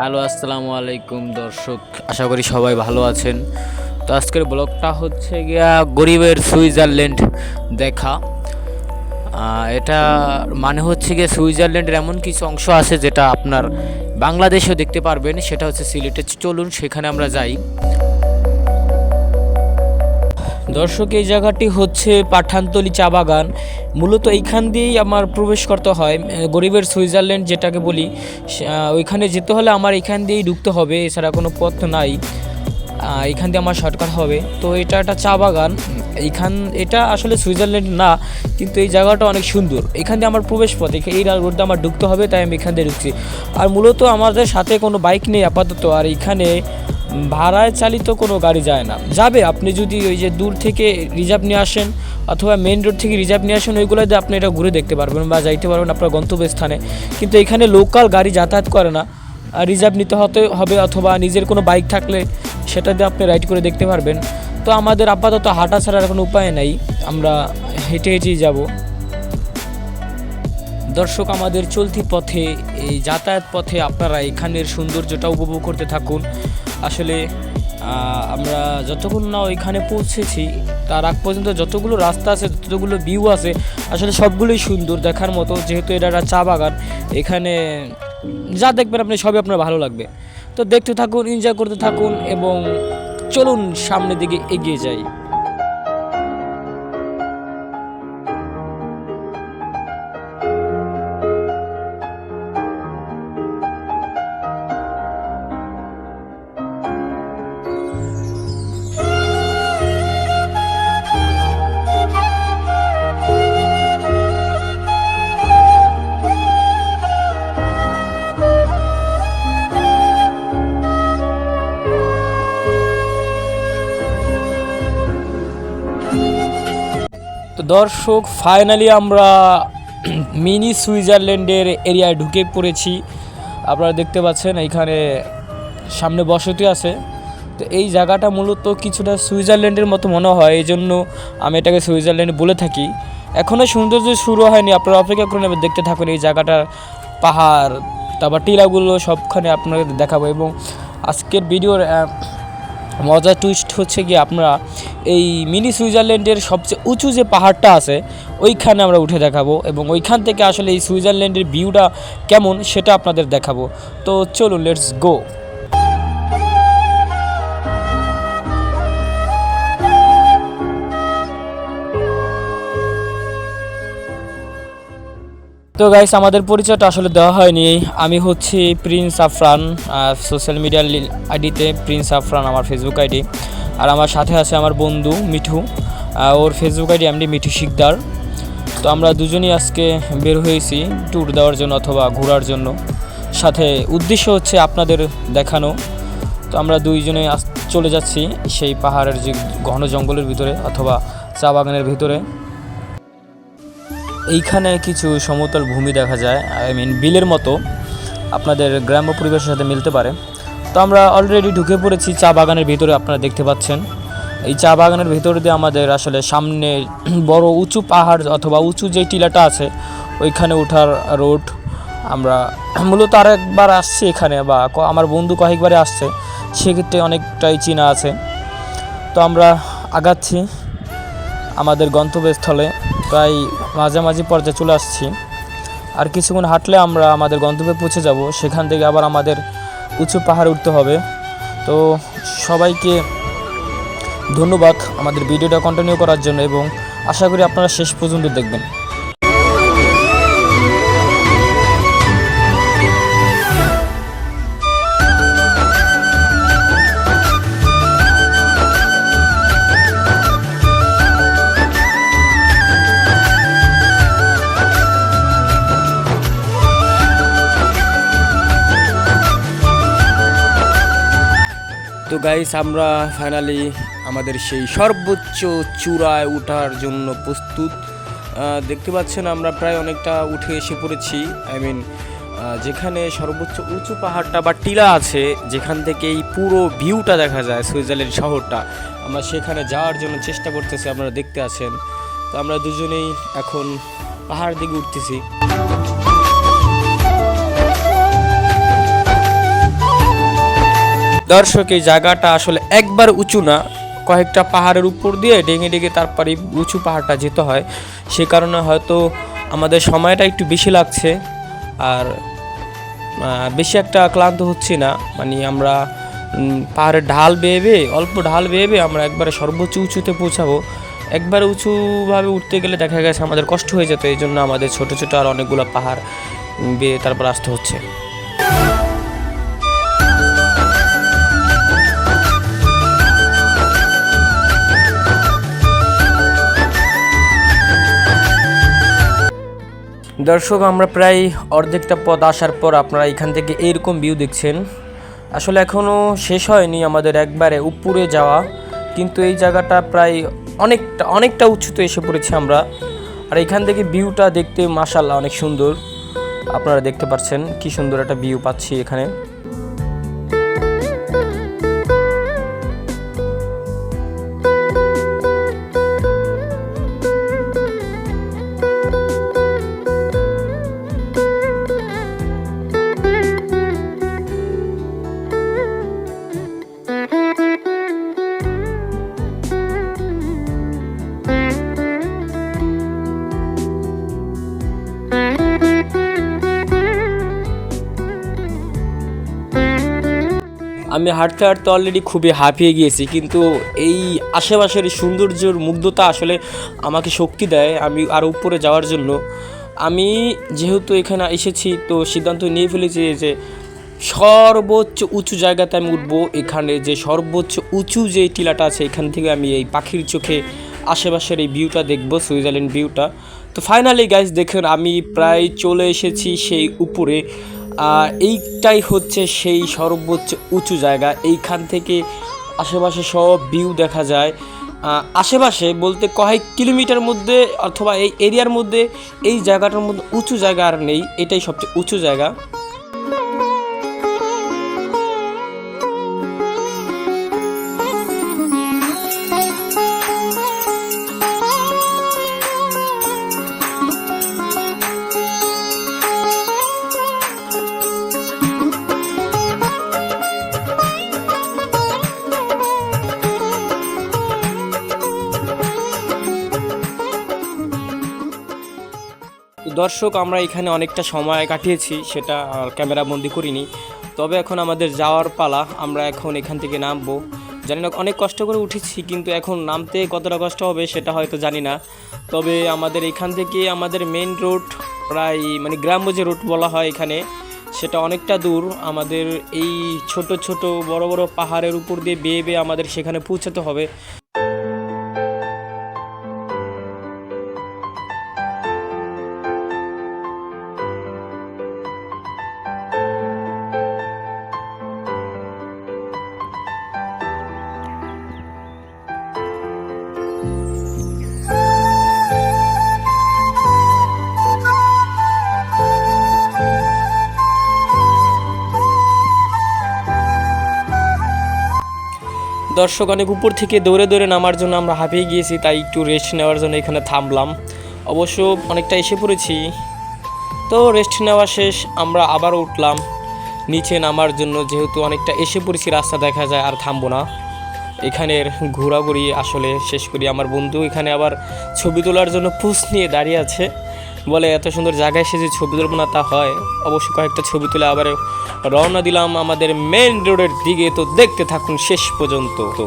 Hello, আসসালামু আলাইকুম দর্শক, আশা করি সবাই ভালো আছেন। তো আজকের ব্লগটা হচ্ছে গিয়া গরিবের সুইজারল্যান্ড দেখা। এটা মানে হচ্ছে গিয়ে সুইজারল্যান্ডের এমন কিছু অংশ আছে যেটা আপনার বাংলাদেশেও দেখতে পারবেন, সেটা হচ্ছে সিলেটে। চলুন, সেখানে আমরা যাই। দর্শক, এই জায়গাটি হচ্ছে পাঠানতলি চা বাগান। মূলত এইখান দিয়েই আমার প্রবেশ করতে হয় গরিবের সুইজারল্যান্ড যেটাকে বলি। ওইখানে যেতে হলে আমার এখান দিয়েই ঢুকতে হবে, এছাড়া কোনো পথ নাই। এখান দিয়ে আমার শর্টকাট হবে। তো এটা একটা চা বাগান। এইখান, এটা আসলে সুইজারল্যান্ড না, কিন্তু এই জায়গাটা অনেক সুন্দর। এখান দিয়ে আমার প্রবেশ পথ এই রোড দিয়ে আমার ঢুকতে হবে, তাই আমি এখান দিয়ে ঢুকছি। আর মূলত আমাদের সাথে কোনো বাইক নেই আপাতত, আর এখানে ভাড়ায় চালিত কোনো গাড়ি যায় না। যাবে, আপনি যদি ওই যে দূর থেকে রিজার্ভ নিয়ে আসেন অথবা মেন রোড থেকে রিজার্ভ নিয়ে আসেন, ওইগুলো দিয়ে আপনি এটা ঘুরে দেখতে পারবেন বা যাইতে পারবেন আপনার গন্তব্যস্থানে। কিন্তু এখানে লোকাল গাড়ি যাতায়াত করে না। রিজার্ভ নিতে হতে হবে অথবা নিজের কোনো বাইক থাকলে সেটা দিয়ে আপনি রাইড করে দেখতে পারবেন। তো আমাদের আপাতত হাঁটা ছাড়ার কোনো উপায় নাই। আমরা হেঁটে হেঁটেই যাব। দর্শক, আমাদের চলতি পথে, এই যাতায়াত পথে আপনারা এখানের সৌন্দর্যটা উপভোগ করতে থাকুন। আসলে আমরা যতক্ষণ না ওইখানে পৌঁছেছি, তার আগ পর্যন্ত যতগুলো রাস্তা আছে যতগুলো ভিউ আছে, আসলে সবগুলোই সুন্দর দেখার মতো। যেহেতু এটা একটা চা বাগান, এখানে যা দেখবেন আপনি, সবই আপনার ভালো লাগবে। তো দেখতে থাকুন এনজয় করতে থাকুন এবং চলুন সামনের দিকে এগিয়ে যাই। দর্শক ফাইনালি আমরা মিনি সুইজারল্যান্ডের এরিয়ায় ঢুকে পড়েছি। আপনারা দেখতে পাচ্ছেন এইখানে সামনে বসতি আছে। তো এই জায়গাটা মূলত কিছুটা সুইজারল্যান্ডের মতো মনে হয় এই জন্য আমি এটাকে সুইজারল্যান্ড বলে থাকি। এখনও সৌন্দর্য শুরু হয়নি, আপনারা অপেক্ষা করুন, এবার দেখতে থাকুন এই জায়গাটার পাহাড়, তারপর টিলাগুলো সবখানে আপনাদের দেখাবো। এবং আজকের ভিডিওর মজার টুইস্ট হচ্ছে কি আপনারা এই মিনি সুইজারল্যান্ডের সবচেয়ে উঁচু যে পাহাড়টা আছে, ওইখানে আমরা উঠে দেখাবো এবং ওইখান থেকে আসলে এই সুইজারল্যান্ডের ভিউটা কেমন সেটা আপনাদের দেখাবো। তো চলুন লেটস গো তো গাইস আমাদের পরিচয়টা আসলে দেওয়া হয়নি। আমি হচ্ছি প্রিন্স আফরান সোশ্যাল মিডিয়ার আইডিতে প্রিন্স আফরান আমার ফেসবুক আইডি আর আমার সাথে আছে আমার বন্ধু মিঠু ওর Facebook ID MD Mithu Sikdar. তো আমরা দুজনেই আজকে বের হয়েছি ট্যুর দেওয়ার জন্য অথবা ঘোরার জন্য। সাথে উদ্দেশ্য হচ্ছে আপনাদের দেখানো। তো আমরা দুইজনে চলে যাচ্ছি সেই পাহাড়ের যে ঘন জঙ্গলের ভিতরে অথবা চা বাগানের ভিতরে। এইখানে কিছু সমতল ভূমি দেখা যায় আই মিন বিলের মতো। আপনাদের গ্রাম্য পরিবেশের সাথে মিলতে পারে। তো আমরা অলরেডি ঢুকে পড়েছি চা বাগানের ভিতরে, আপনারা দেখতে পাচ্ছেন। এই চা বাগানের ভিতর দিয়ে আমাদের আসলে সামনে বড় উঁচু পাহাড় অথবা উঁচু যে টিলাটা আছে, ওইখানে ওঠার রোড আমরা মূলত আরেকবার আসছি এখানে বা আমার বন্ধু কয়েকবারে আসছে, সেক্ষেত্রে অনেকটাই চেনা আছে। তো আমরা আগাচ্ছি আমাদের গন্তব্যস্থলে, প্রায় মাঝামাঝি পর্যায়ে চলে আসছি। আর কিছুক্ষণ হাঁটলে আমরা আমাদের গন্তব্যে পৌঁছে যাব, সেখান থেকে আবার আমাদের উঁচু পাহাড়ে উঠতে হবে। তো সবাইকে ধন্যবাদ আমাদের ভিডিওটা কন্টিনিউ করার জন্য এবং আশা করি আপনারা শেষ পর্যন্ত দেখবেন। গাইস আমরা ফাইনালি আমাদের সেই সর্বোচ্চ চূড়ায় ওঠার জন্য প্রস্তুত। দেখতে পাচ্ছেন আমরা প্রায় অনেকটা উঠে এসে পড়েছি। আই মিন যেখানে সর্বোচ্চ উঁচু পাহাড়টা বা টিলা আছে, যেখান থেকে এই পুরো ভিউটা দেখা যায় সুইজারল্যান্ড শহরটা। আমরা সেখানে যাওয়ার জন্য চেষ্টা করতেছি, আপনারা দেখতে আছেন। তো আমরা দুজনেই এখন পাহাড় দিকে উঠতেছি। দর্শক, এই জায়গাটা আসলে একবার উঁচু না। কয়েকটা পাহাড়ের উপর দিয়ে ডেঙে ডেঙে তারপরে উঁচু পাহাড়টা যেতে হয়। সে কারণে হয়তো আমাদের সময়টা একটু বেশি লাগছে। আর বেশি একটা ক্লান্ত হচ্ছি না। মানে আমরা পাহাড়ের ঢাল বেয়ে বেয়ে, অল্প ঢাল বেয়ে বেয়ে আমরা একবারে সর্বোচ্চ উঁচুতে পৌঁছাবো। একবারে উঁচুভাবে উঠতে গেলে দেখা গেছে আমাদের কষ্ট হয়ে যেত। এই জন্য আমাদের ছোটো ছোটো আর অনেকগুলো পাহাড় বেয়ে তারপর আসতে হচ্ছে। দর্শক, আমরা প্রায় অর্ধেকটা পথ আসার পর আপনারা এখান থেকে এইরকম ভিউ দেখছেন। আসলে এখনও শেষ হয়নি আমাদের একবারে উপরে যাওয়া, কিন্তু এই জায়গাটা প্রায় অনেকটা অনেকটা উচ্চতে এসে পড়েছি আমরা। আর এখান থেকে ভিউটা দেখতে মাসাল্লাহ অনেক সুন্দর। আপনারা দেখতে পাচ্ছেন কি সুন্দর একটা ভিউ পাচ্ছি এখানে। আমি হাঁটতে হাঁটতে অলরেডি খুবই হাঁপিয়ে গিয়েছি, কিন্তু এই আশেপাশের সৌন্দর্যর মুগ্ধতা আসলে আমাকে শক্তি দেয় আমি আরও উপরে যাওয়ার জন্য। আমি যেহেতু এখানে এসেছি, তো সিদ্ধান্ত নিয়ে ফেলেছি যে সর্বোচ্চ উঁচু জায়গাতে আমি উঠবো। এখানে যে সর্বোচ্চ উঁচু যে টিলাটা আছে, এখান থেকে আমি এই পাখির চোখে আশেপাশের এই ভিউটা দেখব, সুইজারল্যান্ড ভিউটা তো ফাইনালি গাইজ দেখুন আমি প্রায় চলে এসেছি সেই উপরে। এইটাই হচ্ছে সেই সর্বোচ্চ উঁচু জায়গা। এইখান থেকে আশেপাশে সব ভিউ দেখা যায়। আশেপাশে বলতে কয়েক কিলোমিটার মধ্যে অথবা এই এরিয়ার মধ্যে এই জায়গাটার মধ্যে উঁচু জায়গা আর নেই। এটাই সবচেয়ে উঁচু জায়গা। দর্শক, আমরা এখানে অনেকটা সময় কাটিয়েছি, সেটা ক্যামেরা বন্দি করিনি। তবে এখন আমাদের যাওয়ার পালা, আমরা এখন এখান থেকে নামবো। জানি না, অনেক কষ্ট করে উঠেছি, কিন্তু এখন নামতে কতটা কষ্ট হবে সেটা হয়তো জানি না। তবে আমাদের এখান থেকে আমাদের মেন রোড প্রায় মানে গ্রাম্য যে রুট বলা হয় এখানে, সেটা অনেকটা দূর। আমাদের এই ছোট ছোট, বড় বড় পাহাড়ের উপর দিয়ে বেয়ে বেয়ে আমাদের সেখানে পৌঁছাতে হবে। দর্শক অনেক উপর থেকে দৌড়ে দৌড়ে নামার জন্য আমরা হাঁপিয়ে গিয়েছি, তাই একটু রেস্ট নেওয়ার জন্য এখানে থামলাম। অবশ্য অনেকটা এসে পড়েছি। তো রেস্ট নেওয়া শেষ, আমরা আবার উঠলাম। নিচে নামার জন্য যেহেতু অনেকটা এসে পড়েছি, রাস্তা দেখা যায় আর থামবো না। এখানের ঘোরাঘুরি আসলে শেষ করি। আমার বন্ধু এখানে আবার ছবি তোলার জন্য পুষ নিয়ে দাঁড়িয়ে আছে। বলে, এত সুন্দর জায়গায় সে যে ছবি তুলব না তা হয়। অবশ্যই কয়েকটা ছবি তুলে আবার রওনা দিলাম আমাদের মেন রোডের দিকে। তো দেখতে থাকুন শেষ পর্যন্ত। তো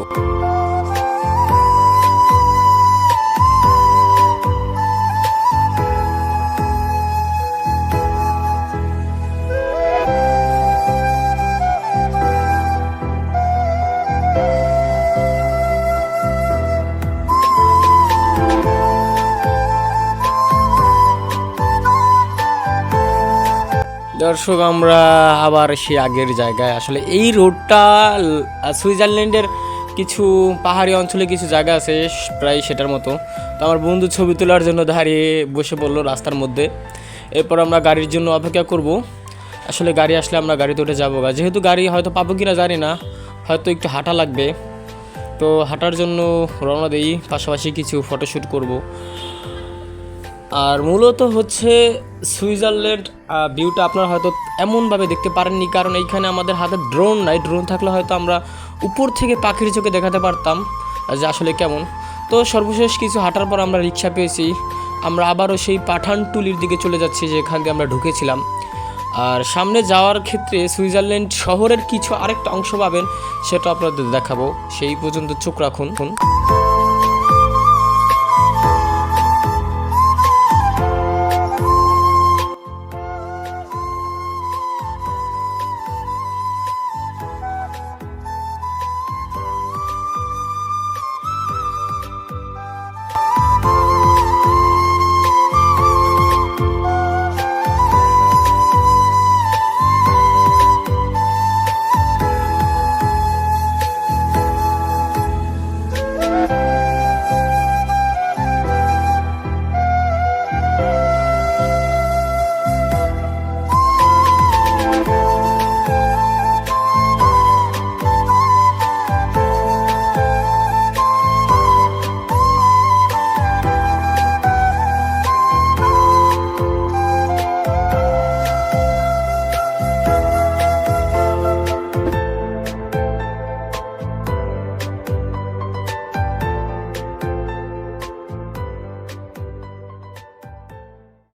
দর্শক, আমরা আবার সেই আগের জায়গায়। আসলে এই রোডটা সুইজারল্যান্ডের কিছু পাহাড়ি অঞ্চলে কিছু জায়গা আছে, প্রায় সেটার মতো। তো আমার বন্ধু ছবি তোলার জন্য দাঁড়িয়ে বসে পড়ল রাস্তার মধ্যে। এরপর আমরা গাড়ির জন্য অপেক্ষা করব। আসলে গাড়ি আসলে আমরা গাড়িতে উঠে যাব। যেহেতু গাড়ি হয়তো পাবো কিনা জানি না, হয়তো একটু হাঁটা লাগবে। তো হাঁটার জন্য রওনা দিই, পাশাপাশি কিছু ফটোশ্যুট করব। আর মূলত হচ্ছে সুইজারল্যান্ড ভিউটা আপনারা হয়তো এমনভাবে দেখতে পারেননি, কারণ এইখানে আমাদের হাতে ড্রোন নাই। ড্রোন থাকলে হয়তো আমরা উপর থেকে পাখির চোখে দেখাতে পারতাম, যে আসলে কেমন। তো সর্বশেষ কিছু হাঁটার পর আমরা রিক্সা পেয়েছি। আমরা আবারও সেই পাঠানটুলির দিকে চলে যাচ্ছি, যেখান দিয়ে আমরা ঢুকেছিলাম। আর সামনে যাওয়ার ক্ষেত্রে সুইজারল্যান্ড শহরের কিছু আরেকটা অংশ পাবেন, সেটা আপনাদের দেখাবো। সেই পর্যন্ত চোখ রাখুন।